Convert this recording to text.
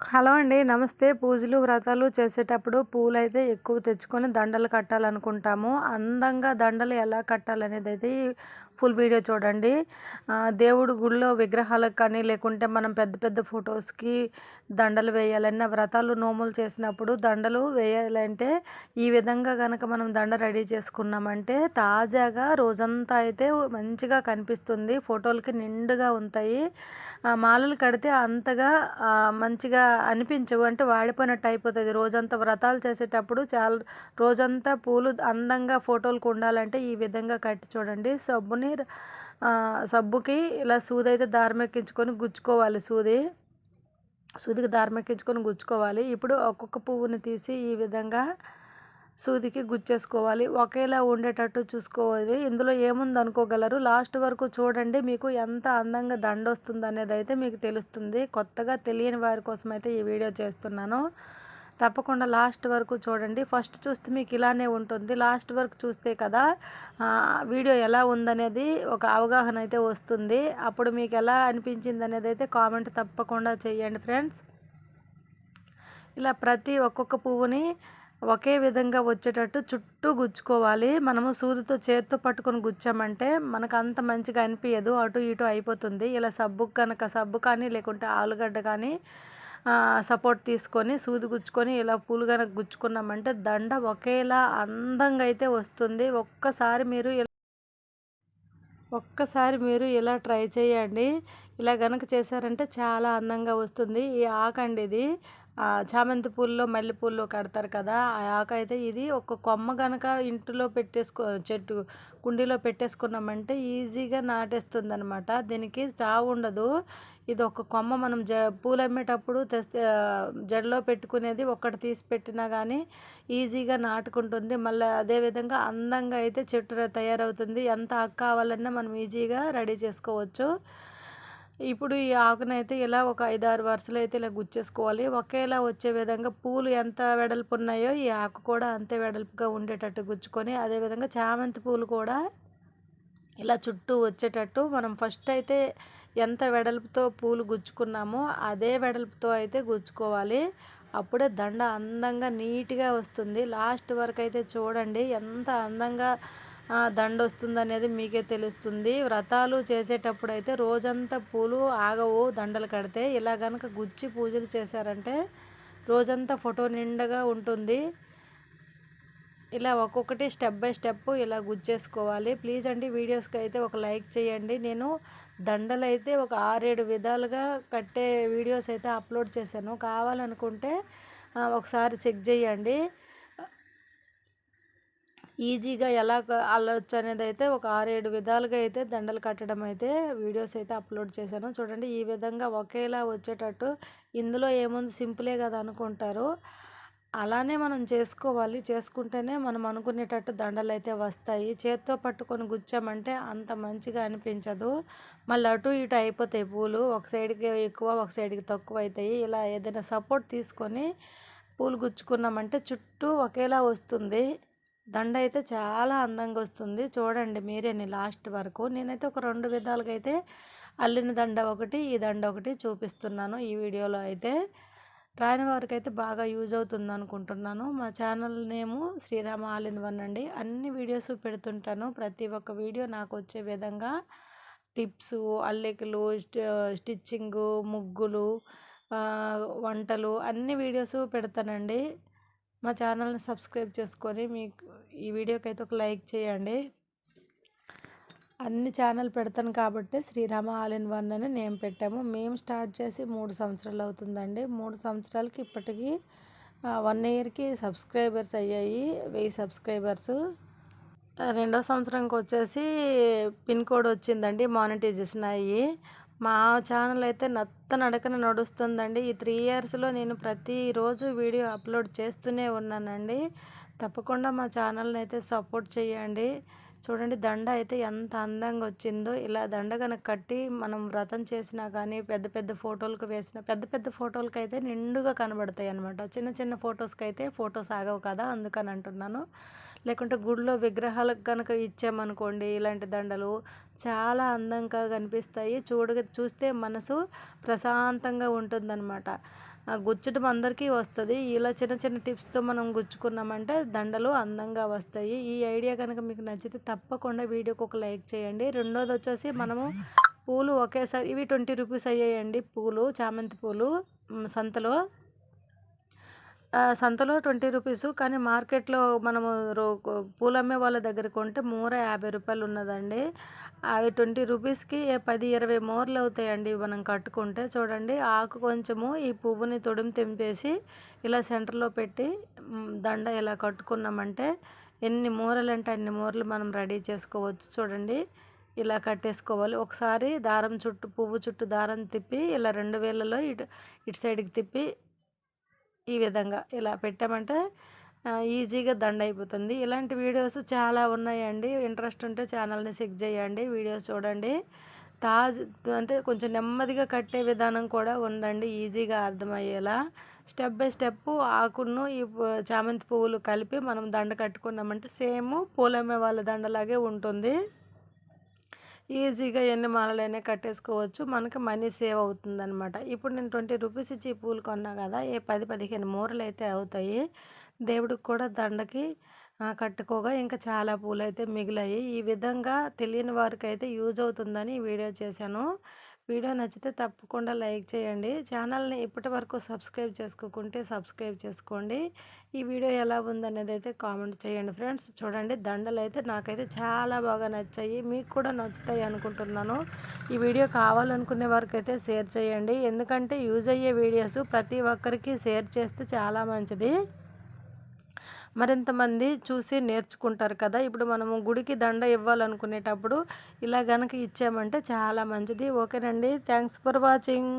Hello అండి నమస్తే. పూజలు వ్రతాలు చేసేటప్పుడు పూలు అయితే ఎక్కువ తెచ్చుకొని దండలు కట్టాలనుకుంటాము. అందంగా దండలు ఎలా కట్టాలనేది అయితే ఫుల్ వీడియో చూడండి. దేవుడు గుళ్ళో విగ్రహాలకు కానీ లేకుంటే మనం పెద్ద పెద్ద ఫొటోస్కి దండలు వేయాలన్న వ్రతాలు నోములు చేసినప్పుడు దండలు వేయాలంటే ఈ విధంగా కనుక మనం దండ రెడీ చేసుకున్నామంటే తాజాగా రోజంతా అయితే మంచిగా కనిపిస్తుంది. ఫోటోలకి నిండుగా ఉంటాయి. మాలలు కడితే అంతగా మంచిగా అనిపించవు. అంటే వాడిపోయినట్టు అయిపోతుంది. రోజంతా వ్రతాలు చేసేటప్పుడు చాలా రోజంతా పూలు అందంగా ఫోటోలకు ఉండాలంటే ఈ విధంగా కట్టి చూడండి. సబ్బుని సబ్బుకి ఇలా సూది అయితే దారం ఎక్కించుకొని గుచ్చుకోవాలి సూది. సూదికి దారం ఎక్కించుకొని గుచ్చుకోవాలి. ఇప్పుడు ఒక్కొక్క పువ్వుని తీసి ఈ విధంగా సూదికి గుచ్చేసుకోవాలి. ఒకేలా ఉండేటట్టు చూసుకోవాలి. ఇందులో ఏముంది అనుకోగలరు? లాస్ట్ వరకు చూడండి మీకు ఎంత అందంగా దండొస్తుంది అనేది అయితే మీకు తెలుస్తుంది. కొత్తగా తెలియని వారి కోసం అయితే ఈ వీడియో చేస్తున్నాను. తప్పకుండా లాస్ట్ వరకు చూడండి. ఫస్ట్ చూస్తే మీకు ఇలానే ఉంటుంది. లాస్ట్ వరకు చూస్తే కదా వీడియో ఎలా ఉందనేది ఒక అవగాహన అయితే వస్తుంది. అప్పుడు మీకు ఎలా అనిపించింది అనేది అయితే కామెంట్ తప్పకుండా చేయండి ఫ్రెండ్స్ ఇలా ప్రతి ఒక్కొక్క పువ్వుని ఒకే విధంగా వచ్చేటట్టు చుట్టూ గుచ్చుకోవాలి. మనము సూదితో చేత్తో పట్టుకొని గుచ్చామంటే మనకు అంత మంచిగా అనిపించదు అటు ఇటు అయిపోతుంది. ఇలా సబ్బు కనుక సబ్బు కానీ లేకుంటే ఆలుగడ్డ కానీ సపోర్ట్ తీసుకొని సూది గుచ్చుకొని ఇలా పూలు కనుక గుచ్చుకున్నామంటే దండ ఒకేలా అందంగా అయితే వస్తుంది. ఒక్కసారి మీరు ఒక్కసారి మీరు ఇలా ట్రై చేయండి. ఇలా గనక చేశారంటే చాలా అందంగా వస్తుంది. ఈ ఆకండి ఇది. చామంతి పూల్లో మల్లెపూల్లో కడతారు కదా ఆ ఆక అయితే ఇది ఒక కొమ్మ కనుక ఇంటిలో పెట్టేసుకో చెట్టు కుండీలో పెట్టేసుకున్నామంటే ఈజీగా నాటేస్తుంది అనమాట దీనికి చావు ఉండదు. ఇది ఒక కొమ్మ మనం జ పూలు అమ్మేటప్పుడు తెస్తే జడలో పెట్టుకునేది ఒక్కటి తీసి పెట్టినా కానీ ఈజీగా నాటుకుంటుంది. మళ్ళీ అదేవిధంగా అందంగా అయితే చెట్టు తయారవుతుంది. ఎంత ఆకు కావాలన్నా మనం ఈజీగా రెడీ చేసుకోవచ్చు. ఇప్పుడు ఈ ఆకునైతే ఇలా ఒక ఐదారు వరుసలు అయితే ఇలా గుచ్చేసుకోవాలి. ఒకేలా వచ్చే విధంగా పూలు ఎంత వెడల్పు ఉన్నాయో ఈ ఆకు కూడా అంతే వెడల్పుగా ఉండేటట్టు గుచ్చుకొని అదేవిధంగా చామంతి పూలు కూడా ఇలా చుట్టూ వచ్చేటట్టు మనం ఫస్ట్ అయితే ఎంత వెడల్పుతో పూలు గుచ్చుకున్నామో అదే వెడల్పుతో అయితే గుచ్చుకోవాలి. అప్పుడే దండ అందంగా నీట్గా వస్తుంది. లాస్ట్ వరకు అయితే చూడండి ఎంత అందంగా దండ వస్తుంది అనేది మీకే తెలుస్తుంది. వ్రతాలు చేసేటప్పుడు అయితే రోజంతా పూలు ఆగవు దండలు కడితే. ఇలా కనుక గుచ్చి పూజలు చేశారంటే రోజంతా ఫోటో నిండగా ఉంటుంది. ఇలా ఒక్కొక్కటి స్టెప్ బై స్టెప్ ఇలా గుచ్చేసుకోవాలి. ప్లీజ్ అండి వీడియోస్కి అయితే ఒక లైక్ చేయండి. నేను దండలు అయితే ఒక ఆరేడు విధాలుగా కట్టే వీడియోస్ అయితే అప్లోడ్ చేశాను. కావాలనుకుంటే ఒకసారి చెక్ చేయండి. ఈజీగా ఎలా అల్లొచ్చు అనేది అయితే ఒక ఆరేడు విధాలుగా అయితే దండలు కట్టడం అయితే వీడియోస్ అయితే అప్లోడ్ చేశాను. చూడండి ఈ విధంగా ఒకేలా వచ్చేటట్టు ఇందులో ఏముంది? సింపులే కదా అనుకుంటారు. అలానే మనం చేసుకోవాలి. చేసుకుంటేనే మనం అనుకునేటట్టు దండలు అయితే వస్తాయి. చేత్తో పట్టుకొని గుచ్చామంటే అంత మంచిగా అనిపించదు. మళ్ళీ అటు ఇటు అయిపోతాయి పూలు. ఒక సైడ్కి ఎక్కువ ఒక సైడ్కి తక్కువ అవుతాయి ఇలా ఏదైనా సపోర్ట్ తీసుకొని పూలు గుచ్చుకున్నామంటే చుట్టూ ఒకేలా వస్తుంది. దండ అయితే చాలా అందంగా వస్తుంది. చూడండి మీరేని లాస్ట్ వరకు. నేనైతే ఒక రెండు విధాలుగా అయితే అల్లిన దండ ఒకటి ఈ దండ ఒకటి చూపిస్తున్నాను ఈ వీడియోలో అయితే. రాని వారికి అయితే బాగా యూజ్ అవుతుంది అనుకుంటున్నాను. మా channel name Srirama all in one అండి. అన్ని వీడియోస్ పెడుతుంటాను. ప్రతి ఒక్క వీడియో నాకు వచ్చే విధంగా టిప్స్ అల్లికలు స్టిచ్చింగ్ ముగ్గులు వంటలు అన్ని వీడియోస్ పెడతానండి. మా ఛానల్ని సబ్స్క్రైబ్ చేసుకొని మీకు ఈ వీడియోకి అయితే ఒక లైక్ చేయండి. అన్ని ఛానల్ పెడతాను కాబట్టి శ్రీరామ ఆల్ ఇన్ వన్ అని నేమ్ పెట్టాము. మేము స్టార్ట్ చేసి మూడు సంవత్సరాలు అవుతుందండి. మూడు సంవత్సరాలకి ఇప్పటికీ వన్ ఇయర్కి సబ్స్క్రైబర్స్ అయ్యాయి. వెయ్యి సబ్స్క్రైబర్స్. రెండో సంవత్సరంకి వచ్చేసి పిన్ కోడ్ వచ్చిందండి మానిటైజేషన్ అయ్యి. మా ఛానల్ అయితే నత్త నడకన నడుస్తుందండి. ఈ త్రీ ఇయర్స్లో నేను ప్రతిరోజు వీడియో అప్లోడ్ చేస్తూనే ఉన్నానండి. తప్పకుండా మా ఛానల్ని అయితే సపోర్ట్ చేయండి. చూడండి దండ అయితే ఎంత అందంగా వచ్చిందో. ఇలా దండ కనుక కట్టి మనం వ్రతం చేసినా కానీ పెద్ద పెద్ద ఫోటోలకు వేసిన పెద్ద పెద్ద ఫోటోలకు అయితే నిండుగా కనబడతాయి అనమాట చిన్న చిన్న ఫొటోస్కి అయితే ఫొటోస్ ఆగవు కదా అందుకని అంటున్నాను. లేకుంటే గుడిలో విగ్రహాలకు కనుక ఇచ్చామనుకోండి ఇలాంటి దండలు చాలా అందంగా కనిపిస్తాయి. చూడ చూస్తే మనసు ప్రశాంతంగా ఉంటుందన్నమాట. ఆ గుచ్చడం అందరికీ వస్తుంది. ఇలా చిన్న చిన్న టిప్స్తో మనం గుచ్చుకున్నామంటే దండలు అందంగా వస్తాయి. ఈ ఐడియా కనుక మీకు నచ్చితే తప్పకుండా వీడియోకి ఒక లైక్ చేయండి. రెండోది వచ్చేసి మనము పూలు ఒకేసారి ఇవి ట్వంటీ రూపీస్ అయ్యాయండి పూలు చామంతి పూలు సంతలో. సంతలో ట్వంటీ రూపీస్ కానీ మార్కెట్లో మనము పూలు అమ్మే వాళ్ళ దగ్గర కొంటే మూర యాభై రూపాయలు ఉన్నదండి. అవి ట్వంటీ రూపీస్కి పది ఇరవై మూరలు అవుతాయండి మనం కట్టుకుంటే. చూడండి ఆకు కొంచెము ఈ పువ్వుని తొడిమి తెంపేసి ఇలా సెంటర్లో పెట్టి దండ ఇలా కట్టుకున్నామంటే ఎన్ని మూరలు అంటే అన్ని మూరలు మనం రెడీ చేసుకోవచ్చు చూడండి. ఇలా కట్టేసుకోవాలి. ఒకసారి దారం చుట్టూ పువ్వు చుట్టూ దారం తిప్పి ఇలా రెండు వేలలో ఇటు ఇటు సైడ్కి తిప్పి ఈ విధంగా ఇలా పెట్టామంటే ఈజీగా దండ అయిపోతుంది ఇలాంటి వీడియోస్ చాలా ఉన్నాయండి. ఇంట్రెస్ట్ ఉంటే ఛానల్ని చెక్ చేయండి వీడియోస్ చూడండి. తాజ్ అంటే కొంచెం నెమ్మదిగా కట్టే విధానం కూడా ఉందండి ఈజీగా అర్థమయ్యేలా. స్టెప్ బై స్టెప్ ఆకును ఈ చామంతి పువ్వులు కలిపి మనం దండ కట్టుకున్నామంటే సేమ్ పూలమ్మే వాళ్ళ దండలాగే ఉంటుంది. ఈజీగా ఎన్ని మాలలైనా కట్టేసుకోవచ్చు. మనకి మనీ సేవ్ అవుతుందనమాట ఇప్పుడు నేను ట్వంటీ రూపీస్ ఇచ్చి పూలు కొన్నా కదా ఏ పది పదిహేను మూరలు అయితే అవుతాయి. దేవుడికి కూడా దండకి కట్టుకోగా ఇంకా చాలా పూలు అయితే మిగిలాయి. ఈ విధంగా తెలియని వారికి అయితే యూజ్ అవుతుందని వీడియో చేశాను. వీడియో నచ్చితే తప్పకుండా లైక్ చేయండి. ఛానల్ని ఇప్పటి వరకు సబ్స్క్రైబ్ చేసుకోకుంటే సబ్స్క్రైబ్ చేసుకోండి. ఈ వీడియో ఎలా ఉందనేది అయితే కామెంట్ చేయండి ఫ్రెండ్స్. చూడండి దండలు అయితే నాకైతే చాలా బాగా నచ్చాయి. మీకు కూడా నచ్చుతాయి అనుకుంటున్నాను. ఈ వీడియో కావాలనుకునే వరకు అయితే షేర్ చేయండి. ఎందుకంటే యూజ్ అయ్యే వీడియోస్ ప్రతి ఒక్కరికి షేర్ చేస్తే చాలా మంచిది. మరింతమంది చూసి నేర్చుకుంటారు కదా. ఇప్పుడు మనము గుడికి దండ ఇవ్వాలనుకునేటప్పుడు ఇలా గనక ఇచ్చామంటే చాలా మంచిది. ఓకేనండి థ్యాంక్స్ ఫర్ వాచింగ్.